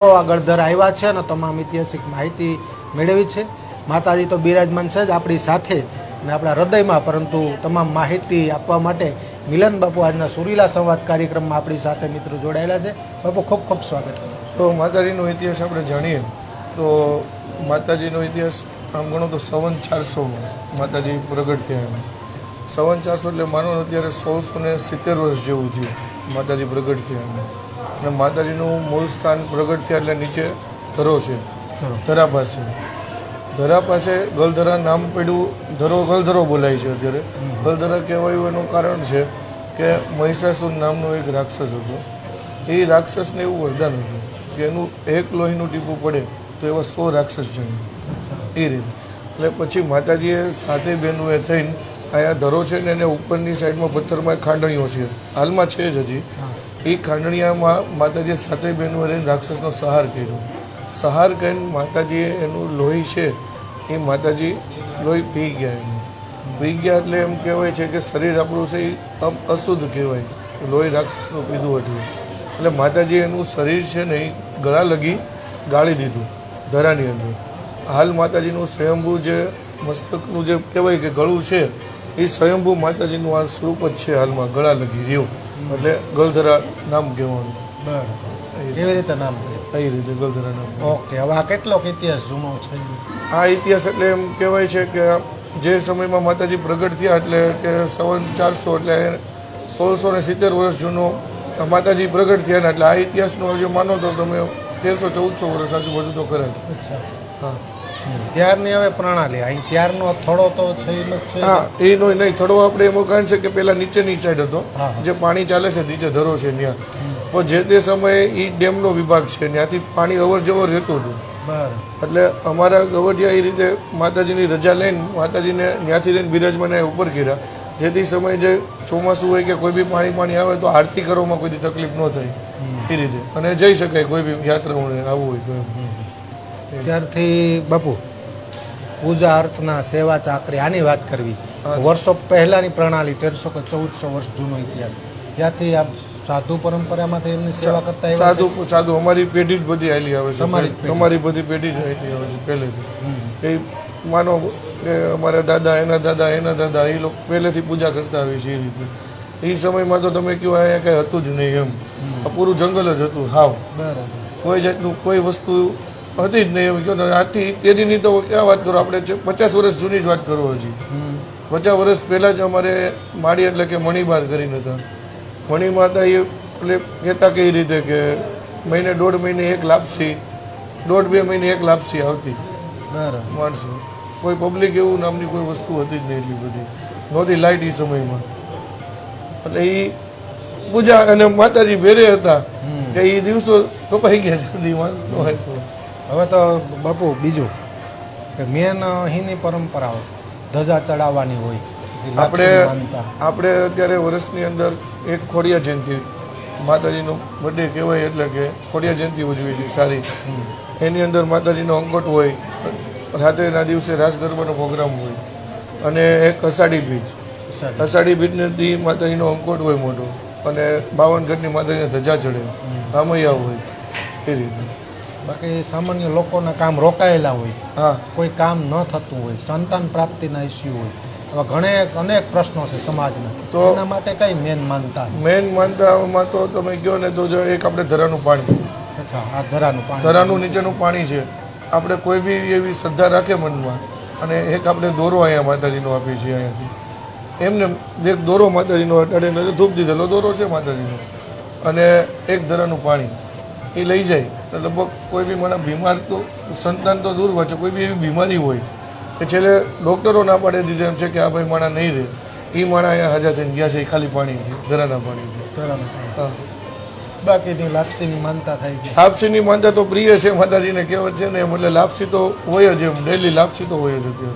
આગળ દર આવ્યા છે અને તમામ ઐતિહાસિક માહિતી મેળવી છે. માતાજી તો બિરાજમાન છે જ આપણી સાથે અને આપણા હૃદયમાં, પરંતુ તમામ માહિતી આપવા માટે મિલન બાપુ આજના સુરીલા સંવાદ કાર્યક્રમમાં આપણી સાથે મિત્રો જોડાયેલા છે. બાપુ, ખૂબ ખૂબ સ્વાગત. તો માતાજીનો ઇતિહાસ આપણે જાણીએ. તો માતાજીનો ઇતિહાસ આમ ગણો તો સવન ચારસોમાં માતાજી પ્રગટ થયા સવન ચારસો એટલે માનો અત્યારે સોળસો ને સિત્તેર વર્ષ જેવું થયું માતાજી પ્રગટ થયા અને માતાજીનું મૂળ સ્થાન પ્રગટ થયા એટલે નીચે ધરો છે. ધરા પાસે. ધરા પાસે ગલધરા નામ પડ્યું. ધરો ગલધરો બોલાય છે અત્યારે. ગલધરા કહેવાયું એનું કારણ છે કે મહિષાસુર નામનો એક રાક્ષસ હતો. એ રાક્ષસને એવું વરદાન હતું કે એનું એક લોહીનું ટીપું પડે તો એવા સો રાક્ષસ જન્મે. એ રીતે. એટલે પછી માતાજીએ સાથે બહેનોએ થઈને અહીંયા ધરો છે ને એને ઉપરની સાઈડમાં પથ્થરમાં ખાંડણીઓ છે. હાલમાં છે જ હજી. એ ખાંડણીયામાં માતાજીએ સાતે બહેનો રહીને રાક્ષસનો સહાર કર્યો. સહાર કરીને માતાજીએ એનું લોહી છે, એ માતાજી લોહી પી ગયા એનું પી ગયા એટલે એમ કહેવાય છે કે શરીર આપણું છે એ અશુદ્ધ કહેવાય. લોહી રાક્ષસનું પીધું હતું. એટલે માતાજીએ એનું શરીર છે ને એ ગળા લગી ગાળી દીધું, ધરાની અંદર. હાલ માતાજીનું સ્વયંભૂ જે મસ્તકનું જે કહેવાય કે ગળું છે, એ સ્વયંભૂ માતાજીનું આ સ્વરૂપ જ છે હાલમાં ગળા લગી રહ્યું. એટલે ગલધરા નામ કહેવાનું. બરાબર. કેવી રીતે. નામ એ રીતે ગલધરા નામ ઓકે હવે આ કેટલોક ઇતિહાસ જૂનો છે? આ ઇતિહાસ એટલે એમ કહેવાય છે કે જે સમયમાં માતાજી પ્રગટ થયા એટલે કે સવન ચારસો એટલે સોળસો ને સિત્તેર વર્ષ જૂનો માતાજી પ્રગટ થયા એટલે આ ઇતિહાસનો જો માનો તો તમે તેરસો ચૌદસો વર્ષ આજુબાજુ તો કરે અચ્છા. હા. ત્યારની હવે પ્રણાલી અહીં ત્યારનો થોડો તો છે હા એનો નહીં થોડો આપણે એમાં કારણ છે કે પેલા નીચેની સાઈડ હતો જે પાણી ચાલે છે નીચે ધરો છે ત્યાં પણ જે તે સમયે એ ડેમનો વિભાગ છે ત્યાંથી પાણી અવર જવર રહેતું હતું. એટલે અમારા ગવડિયા એ રીતે માતાજીની રજા લઈને માતાજીને ત્યાંથી લઈને બિરાજમાને ઉપર કર્યા. જેથી સમયે જે ચોમાસું હોય કે કોઈ બી પાણી પાણી આવે તો આરતી કરવામાં કોઈ તકલીફ ન થાય એ રીતે. અને જઈ શકાય કોઈ બી યાત્રા આવવું હોય તો. ત્યારથી બાપુ પૂજા અર્ચના સેવા ચાકરી આની વાત કરવી. વર્ષો પહેલાની પ્રણાલી તેરસો કે ચૌદસો વર્ષ જૂનો ઇતિહાસ. ત્યાંથી આપ સાધુ પરંપરામાંથી એમની સેવા કરતા સાધુ સાધુ અમારી પેઢી જ બધી આવેલી આવે છે. તમારી જ બધી પેઢી જ આવેલી આવે છે પહેલેથી. એ માનો કે અમારા દાદા એના દાદા એના દાદા એ લોકો પહેલેથી પૂજા કરતા આવે છે એ રીતે. એ સમયમાં તો તમે કહો અહીંયા કંઈ હતું જ નહીં એમ. આ પૂરું જંગલ જ હતું હાવ. બરાબર. કોઈ જાતનું કોઈ વસ્તુ હતી જ નહીં એમ કહો ને આથી તેની તો ક્યાં વાત કરો? આપણે પચાસ વર્ષ જૂની જ વાત કરો હજી. પચાસ વર્ષ પહેલાં જ અમારે માળી એટલે કે મણીબાર કરીને હતા. મણીમાતા એ એટલે કહેતા કઈ રીતે કે મહિને દોઢ મહિને એક લાપસી દોઢ બે મહિને એક લાપસી આવતી. માણસો. કોઈ પબ્લિક એવું નામની કોઈ વસ્તુ હતી જ નહીં એટલી બધી. નહોતી લાઇટ એ સમયમાં. એટલે એ પૂજા અને માતાજી ભેરે હતા. કે એ દિવસો કપાઈ ગયા જલ્દીમાં. હવે તો બાપુ બીજું કે મેન અહીંની પરંપરાઓ ધજા ચડાવવાની હોય આપણે આપણે અત્યારે વર્ષની અંદર એક ખોડિયા જયંતિ માતાજીનો બર્થડે કહેવાય એટલે કે ખોડિયા જયંતિ ઉજવી છે સારી. એની અંદર માતાજીનો અંકટ હોય રાત્રેના દિવસે રાસ ગરબાનો પ્રોગ્રામ હોય અને એક અષાઢી બીજ. અષાઢી. બીજને દી માતાજીનો અંકોટ હોય મોટો અને બાવન ઘટની માતાજીને ધજા ચડે રામૈયા હોય એ રીતે. બાકી સામાન્ય લોકોના કામ રોકાયેલા હોય હા. કોઈ કામ ન થતું હોય સંતાન પ્રાપ્તિના ઇસ્યુ હોય. એવા ઘણે અનેક પ્રશ્નો છે સમાજના. તો- એના માટે કઈ મેન માનતા? મેન માનતામાં તો તમે કહો ને તો જો એક આપણે ધરાનું પાણી. અચ્છા આ ધરાનું પાણી. ધરાનું નીચેનું પાણી છે. આપણે કોઈ બી એવી શ્રદ્ધા રાખે મનમાં અને એક આપણે દોરો અહીંયા માતાજીનો આપીએ છીએ અહીંયાથી. એમને એક દોરો માતાજીનો અટાડીને ધૂપ દીધેલો દોરો છે માતાજીનો. અને એક ધરાનું પાણી. એ લઈ જાય. તો લગભગ કોઈ બી મને બીમાર તો સંતાન તો દૂર છે કોઈ બી એવી બીમારી હોય કે છેલ્લે ડૉક્ટરો ના પાડે દીધે એમ છે કે આ ભાઈ માણા નહીં રહે એ માણા અહીંયા હાજર થઈને ગયા છે એ ખાલી પાણી ધરાના પાણી ધરાનું હા. બાકીની લાપસીની માનતા થાય છે. લાપસીની માનતા તો પ્રિય છે માતાજીને કહેવત છે ને એમ એટલે લાપસી તો હોય જ એમ ડેલી લાપસી તો હોય જ હતી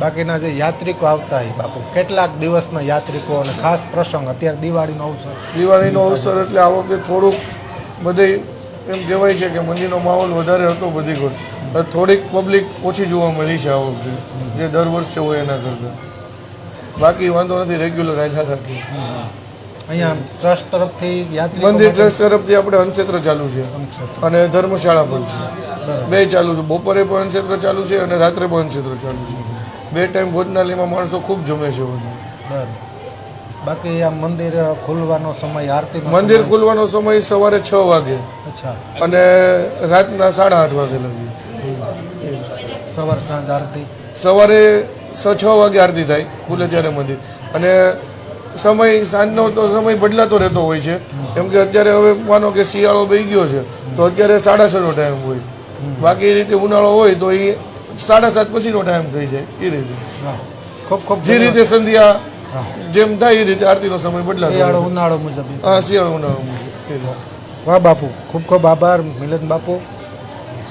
બાકીના જે યાત્રિકો આવતા હોય બાપુ કેટલાક દિવસના યાત્રિકો અને ખાસ પ્રસંગ અત્યારે દિવાળીનો અવસર. દિવાળીનો અવસર એટલે આ વખતે થોડુંક બધે એમ કહેવાય છે કે મંદિરનો માહોલ વધારે હતો બધી ઘર થોડીક પબ્લિક ઓછી જોવા મળી છે આ વખતે જે દર વર્ષે હોય એના કરતાં. બાકી વાંધો નથી રેગ્યુલર આવ્યા થતી અહીંયા ટ્રસ્ટ તરફથી મંદિર ટ્રસ્ટ તરફથી આપણે અન્નક્ષેત્ર ચાલુ છે. અને ધર્મશાળા પણ છે. બે ચાલુ છે. બપોરે પણ અન્નક્ષેત્ર ચાલુ છે અને રાત્રે પણ અન્નક્ષેત્ર ચાલુ છે. બે ટાઈમ ભોજનાલયમાં માણસો ખૂબ જમે છે બધું. બરાબર. બાકી આ મંદિર ખુલવાનો સમય આરતી મંદિર ખુલવાનો સમય સવારે છ વાગે. અચ્છા. અને રાતના સાડા આઠ વાગે લગી. સવાર સાંજ આરતી? સવારે છ વાગે આરતી થાય ખુલે ત્યારે મંદિર. અને સમય સાંજનો તો સમય બદલાતો રહેતો હોય છે. કેમ કે અત્યારે હવે માનો કે શિયાળો બેસી ગયો છે તો અત્યારે સાડા છનો ટાઈમ હોય. બાકી એ રીતે ઉનાળો હોય તો એ સાડા સાત પછીનો ટાઈમ થઈ જાય એ રીતે. ખૂબ ખૂબ જે રીતે સંધ્યા. જેમ થાય એ રીતે આરતીનો સમય બદલાતો શિયાળો ઉનાળો મુજબ. હા શિયાળો ઉનાળો મુજબ. વાહ બાપુ. ખૂબ ખૂબ આભાર મિલન બાપુ.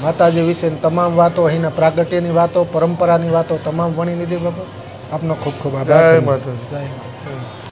માતાજી વિશેની તમામ વાતો અહીંના પ્રાગટ્યની વાતો પરંપરાની વાતો તમામ વણી લીધી બાપુ. આપનો ખૂબ ખૂબ આભાર. જય માતા જય માતા.